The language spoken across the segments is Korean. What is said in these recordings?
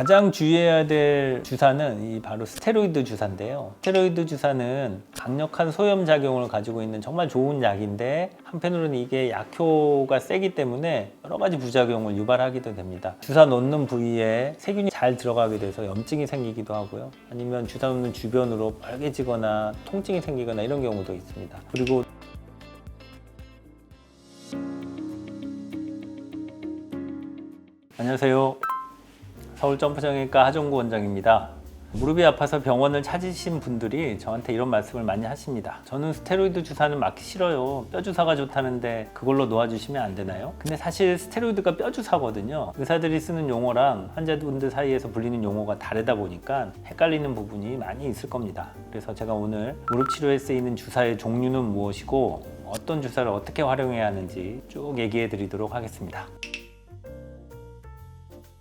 가장 주의해야 될 주사는 이 바로 스테로이드 주사인데요. 스테로이드 주사는 강력한 소염 작용을 가지고 있는 정말 좋은 약인데 한편으로는 이게 약효가 세기 때문에 여러 가지 부작용을 유발하기도 됩니다. 주사 놓는 부위에 세균이 잘 들어가게 돼서 염증이 생기기도 하고요. 아니면 주사 놓는 주변으로 빨개지거나 통증이 생기거나 이런 경우도 있습니다. 그리고 안녕하세요. 서울 점프정형외과 하종구 원장입니다. 무릎이 아파서 병원을 찾으신 분들이 저한테 이런 말씀을 많이 하십니다. 저는 스테로이드 주사는 맞기 싫어요. 뼈 주사가 좋다는데 그걸로 놓아주시면 안 되나요? 근데 사실 스테로이드가 뼈 주사거든요. 의사들이 쓰는 용어랑 환자분들 사이에서 불리는 용어가 다르다 보니까 헷갈리는 부분이 많이 있을 겁니다. 그래서 제가 오늘 무릎 치료에 쓰이는 주사의 종류는 무엇이고 어떤 주사를 어떻게 활용해야 하는지 쭉 얘기해 드리도록 하겠습니다.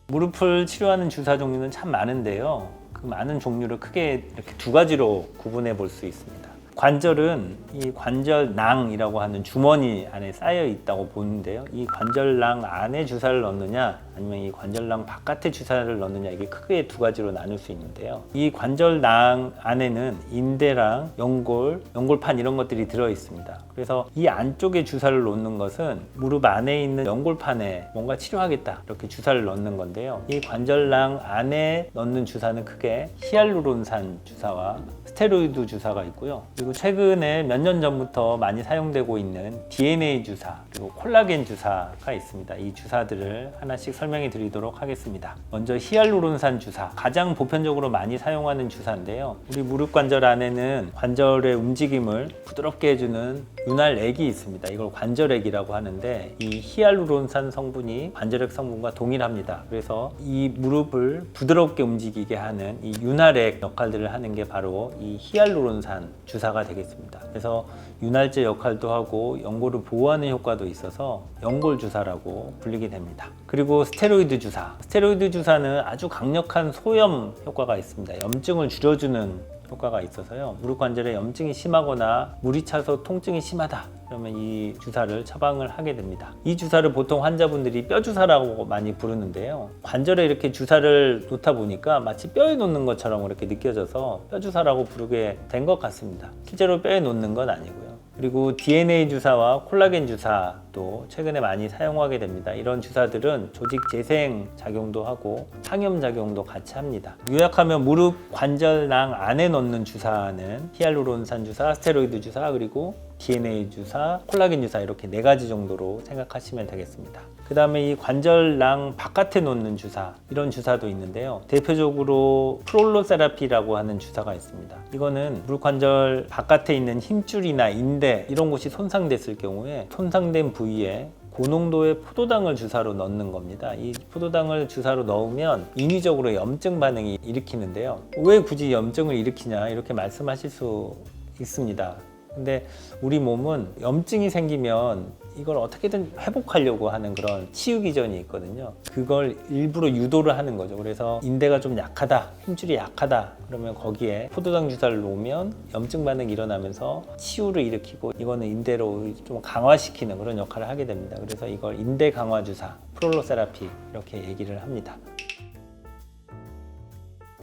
무릎을 치료하는 주사 종류는 참 많은데요. 그 많은 종류를 크게 이렇게 두 가지로 구분해 볼 수 있습니다. 관절은 이 관절낭이라고 하는 주머니 안에 쌓여 있다고 보는데요. 이 관절낭 안에 주사를 넣느냐 아니면 이 관절낭 바깥에 주사를 넣느냐 이게 크게 두 가지로 나눌 수 있는데요. 이 관절낭 안에는 인대랑 연골, 연골판 이런 것들이 들어 있습니다. 그래서 이 안쪽에 주사를 놓는 것은 무릎 안에 있는 연골판에 뭔가 치료하겠다 이렇게 주사를 넣는 건데요. 이 관절낭 안에 넣는 주사는 크게 히알루론산 주사와 스테로이드 주사가 있고요. 그리고 최근에 몇 년 전부터 많이 사용되고 있는 DNA 주사 그리고 콜라겐 주사가 있습니다. 이 주사들을 하나씩 설명 해 드리도록 하겠습니다. 먼저 히알루론산 주사 가장 보편적으로 많이 사용하는 주사인데요. 우리 무릎 관절 안에는 관절의 움직임을 부드럽게 해주는 윤활액이 있습니다. 이걸 관절액이라고 하는데 이 히알루론산 성분이 관절액 성분과 동일합니다. 그래서 이 무릎을 부드럽게 움직이게 하는 이 윤활액 역할들을 하는 게 바로 이 히알루론산 주사가 되겠습니다. 그래서 윤활제 역할도 하고 연골을 보호하는 효과도 있어서 연골 주사라고 불리게 됩니다. 그리고 스테로이드 주사. 스테로이드 주사는 아주 강력한 소염 효과가 있습니다. 염증을 줄여주는 효과가 있어서요. 무릎 관절에 염증이 심하거나 물이 차서 통증이 심하다. 그러면 이 주사를 처방을 하게 됩니다. 이 주사를 보통 환자분들이 뼈 주사라고 많이 부르는데요. 관절에 이렇게 주사를 놓다 보니까 마치 뼈에 놓는 것처럼 그렇게 느껴져서 뼈 주사라고 부르게 된 것 같습니다. 실제로 뼈에 놓는 건 아니고요. 그리고 DNA 주사와 콜라겐 주사도 최근에 많이 사용하게 됩니다. 이런 주사들은 조직 재생 작용도 하고 항염 작용도 같이 합니다. 요약하면 무릎 관절낭 안에 넣는 주사는 히알루론산 주사, 스테로이드 주사, 그리고 DNA 주사, 콜라겐 주사 이렇게 네 가지 정도로 생각하시면 되겠습니다. 그 다음에 이 관절낭 바깥에 놓는 주사 이런 주사도 있는데요. 대표적으로 프롤로세라피라고 하는 주사가 있습니다. 이거는 무릎 관절 바깥에 있는 힘줄이나 인대 이런 곳이 손상됐을 경우에 손상된 부위에 고농도의 포도당을 주사로 넣는 겁니다. 이 포도당을 주사로 넣으면 인위적으로 염증 반응이 일으키는데요. 왜 굳이 염증을 일으키냐 이렇게 말씀하실 수 있습니다. 근데 우리 몸은 염증이 생기면 이걸 어떻게든 회복하려고 하는 그런 치유 기전이 있거든요. 그걸 일부러 유도를 하는 거죠. 그래서 인대가 좀 약하다, 힘줄이 약하다. 그러면 거기에 포도당 주사를 놓으면 염증 반응이 일어나면서 치유를 일으키고 이거는 인대로 좀 강화시키는 그런 역할을 하게 됩니다. 그래서 이걸 인대 강화 주사, 프롤로세라피 이렇게 얘기를 합니다.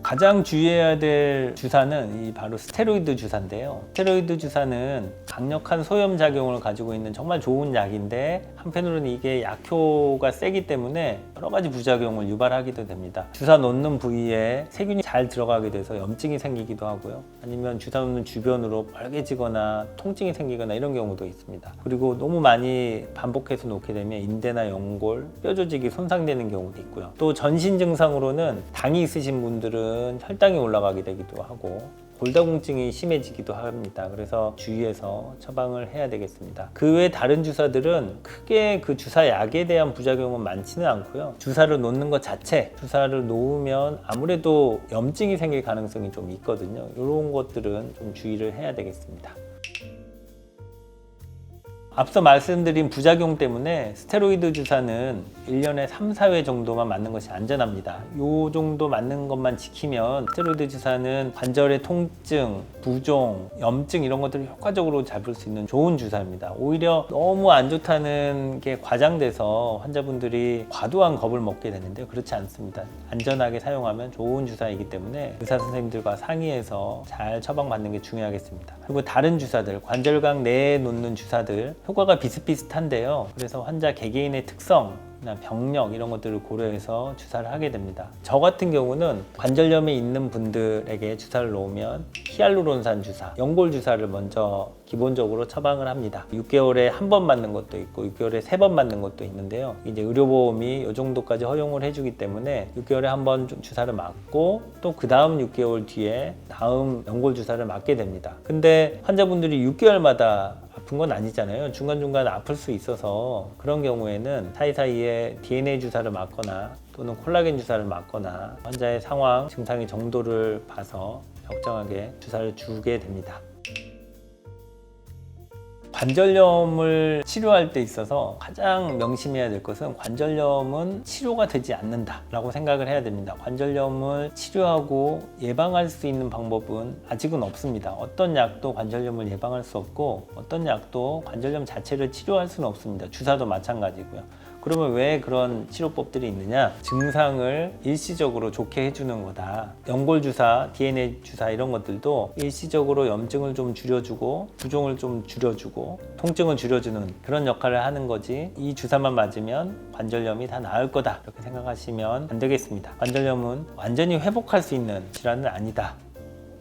가장 주의해야 될 주사는 이 바로 스테로이드 주사인데요. 스테로이드 주사는 강력한 소염 작용을 가지고 있는 정말 좋은 약인데 한편으로는 이게 약효가 세기 때문에 여러 가지 부작용을 유발하기도 됩니다. 주사 놓는 부위에 세균이 잘 들어가게 돼서 염증이 생기기도 하고요. 아니면 주사 놓는 주변으로 빨개지거나 통증이 생기거나 이런 경우도 있습니다. 그리고 너무 많이 반복해서 놓게 되면 인대나 연골, 뼈 조직이 손상되는 경우도 있고요. 또 전신 증상으로는 당이 있으신 분들은 혈당이 올라가게 되기도 하고 골다공증이 심해지기도 합니다. 그래서 주의해서 처방을 해야 되겠습니다. 그 외 다른 주사들은 크게 그 주사 약에 대한 부작용은 많지는 않고요. 주사를 놓는 것 자체, 주사를 놓으면 아무래도 염증이 생길 가능성이 좀 있거든요. 이런 것들은 좀 주의를 해야 되겠습니다. 앞서 말씀드린 부작용 때문에 스테로이드 주사는 1년에 3, 4회 정도만 맞는 것이 안전합니다. 요 정도 맞는 것만 지키면 스테로이드 주사는 관절의 통증, 부종, 염증 이런 것들을 효과적으로 잡을 수 있는 좋은 주사입니다. 오히려 너무 안 좋다는 게 과장돼서 환자분들이 과도한 겁을 먹게 되는데요. 그렇지 않습니다. 안전하게 사용하면 좋은 주사이기 때문에 의사 선생님들과 상의해서 잘 처방받는 게 중요하겠습니다. 그리고 다른 주사들, 관절각 내에 놓는 주사들 효과가 비슷비슷한데요. 그래서 환자 개개인의 특성 병력 이런 것들을 고려해서 주사를 하게 됩니다. 저 같은 경우는 관절염이 있는 분들에게 주사를 놓으면 히알루론산 주사, 연골 주사를 먼저 기본적으로 처방을 합니다. 6개월에 한 번 맞는 것도 있고 6개월에 세 번 맞는 것도 있는데요. 이제 의료보험이 이 정도까지 허용을 해주기 때문에 6개월에 한 번 주사를 맞고 또 그 다음 6개월 뒤에 다음 연골 주사를 맞게 됩니다. 근데 환자분들이 6개월마다 아픈 건 아니잖아요. 중간중간 아플 수 있어서 그런 경우에는 사이사이에 DNA 주사를 맞거나 또는 콜라겐 주사를 맞거나 환자의 상황, 증상의 정도를 봐서 적정하게 주사를 주게 됩니다. 관절염을 치료할 때 있어서 가장 명심해야 될 것은 관절염은 치료가 되지 않는다라고 생각을 해야 됩니다. 관절염을 치료하고 예방할 수 있는 방법은 아직은 없습니다. 어떤 약도 관절염을 예방할 수 없고 어떤 약도 관절염 자체를 치료할 수는 없습니다. 주사도 마찬가지고요. 그러면 왜 그런 치료법들이 있느냐? 증상을 일시적으로 좋게 해주는 거다. 연골 주사, DNA 주사 이런 것들도 일시적으로 염증을 좀 줄여주고 부종을 좀 줄여주고 통증을 줄여주는 그런 역할을 하는 거지. 이 주사만 맞으면 관절염이 다 나을 거다. 이렇게 생각하시면 안 되겠습니다. 관절염은 완전히 회복할 수 있는 질환은 아니다.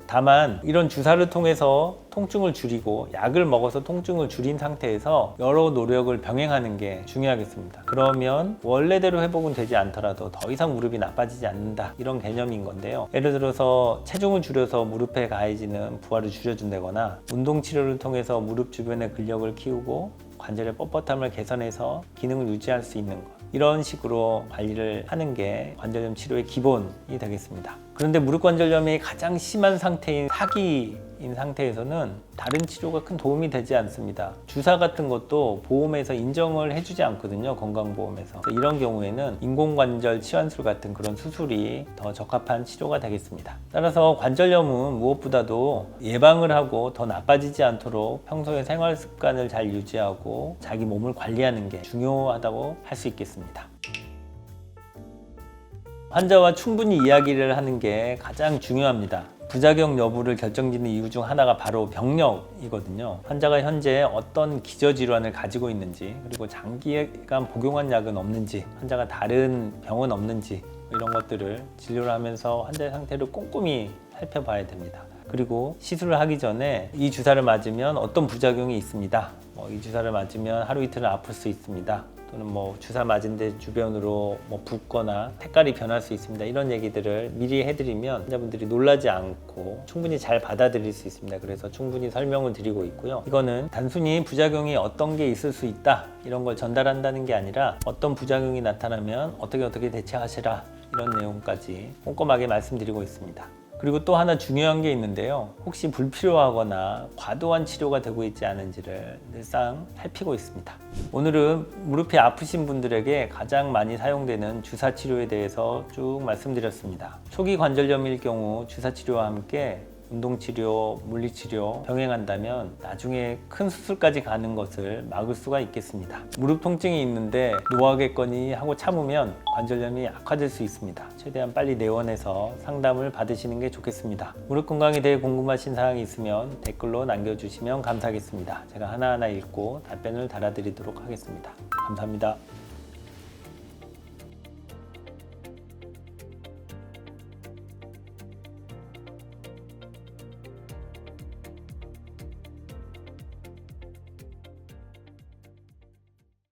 다만 이런 주사를 통해서 통증을 줄이고 약을 먹어서 통증을 줄인 상태에서 여러 노력을 병행하는 게 중요하겠습니다. 그러면 원래대로 회복은 되지 않더라도 더 이상 무릎이 나빠지지 않는다 이런 개념인 건데요. 예를 들어서 체중을 줄여서 무릎에 가해지는 부하를 줄여준다거나 운동 치료를 통해서 무릎 주변의 근력을 키우고 관절의 뻣뻣함을 개선해서 기능을 유지할 수 있는 것. 이런 식으로 관리를 하는 게 관절염 치료의 기본이 되겠습니다. 그런데 무릎 관절염이 가장 심한 상태인 사기 인 상태에서는 다른 치료가 큰 도움이 되지 않습니다. 주사 같은 것도 보험에서 인정을 해주지 않거든요. 건강보험에서. 이런 경우에는 인공관절 치환술 같은 그런 수술이 더 적합한 치료가 되겠습니다. 따라서 관절염은 무엇보다도 예방을 하고 더 나빠지지 않도록 평소에 생활 습관을 잘 유지하고 자기 몸을 관리하는 게 중요하다고 할 수 있겠습니다. 환자와 충분히 이야기를 하는 게 가장 중요합니다. 부작용 여부를 결정짓는 이유 중 하나가 바로 병력이거든요. 환자가 현재 어떤 기저질환을 가지고 있는지, 그리고 장기간 복용한 약은 없는지, 환자가 다른 병은 없는지, 이런 것들을 진료를 하면서 환자의 상태를 꼼꼼히 살펴봐야 됩니다. 그리고 시술을 하기 전에 이 주사를 맞으면 어떤 부작용이 있습니다. 뭐 이 주사를 맞으면 하루 이틀은 아플 수 있습니다. 또는 뭐 주사 맞은 데 주변으로 뭐 붓거나 색깔이 변할 수 있습니다. 이런 얘기들을 미리 해드리면 환자분들이 놀라지 않고 충분히 잘 받아들일 수 있습니다. 그래서 충분히 설명을 드리고 있고요. 이거는 단순히 부작용이 어떤 게 있을 수 있다 이런 걸 전달한다는 게 아니라 어떤 부작용이 나타나면 어떻게 어떻게 대처하시라 이런 내용까지 꼼꼼하게 말씀드리고 있습니다. 그리고 또 하나 중요한 게 있는데요. 혹시 불필요하거나 과도한 치료가 되고 있지 않은지를 늘상 살피고 있습니다. 오늘은 무릎이 아프신 분들에게 가장 많이 사용되는 주사 치료에 대해서 쭉 말씀드렸습니다. 초기 관절염일 경우 주사 치료와 함께 운동치료, 물리치료 병행한다면 나중에 큰 수술까지 가는 것을 막을 수가 있겠습니다. 무릎 통증이 있는데 노하겠거니 하고 참으면 관절염이 악화될 수 있습니다. 최대한 빨리 내원해서 상담을 받으시는 게 좋겠습니다. 무릎 건강에 대해 궁금하신 사항이 있으면 댓글로 남겨주시면 감사하겠습니다. 제가 하나하나 읽고 답변을 달아드리도록 하겠습니다. 감사합니다.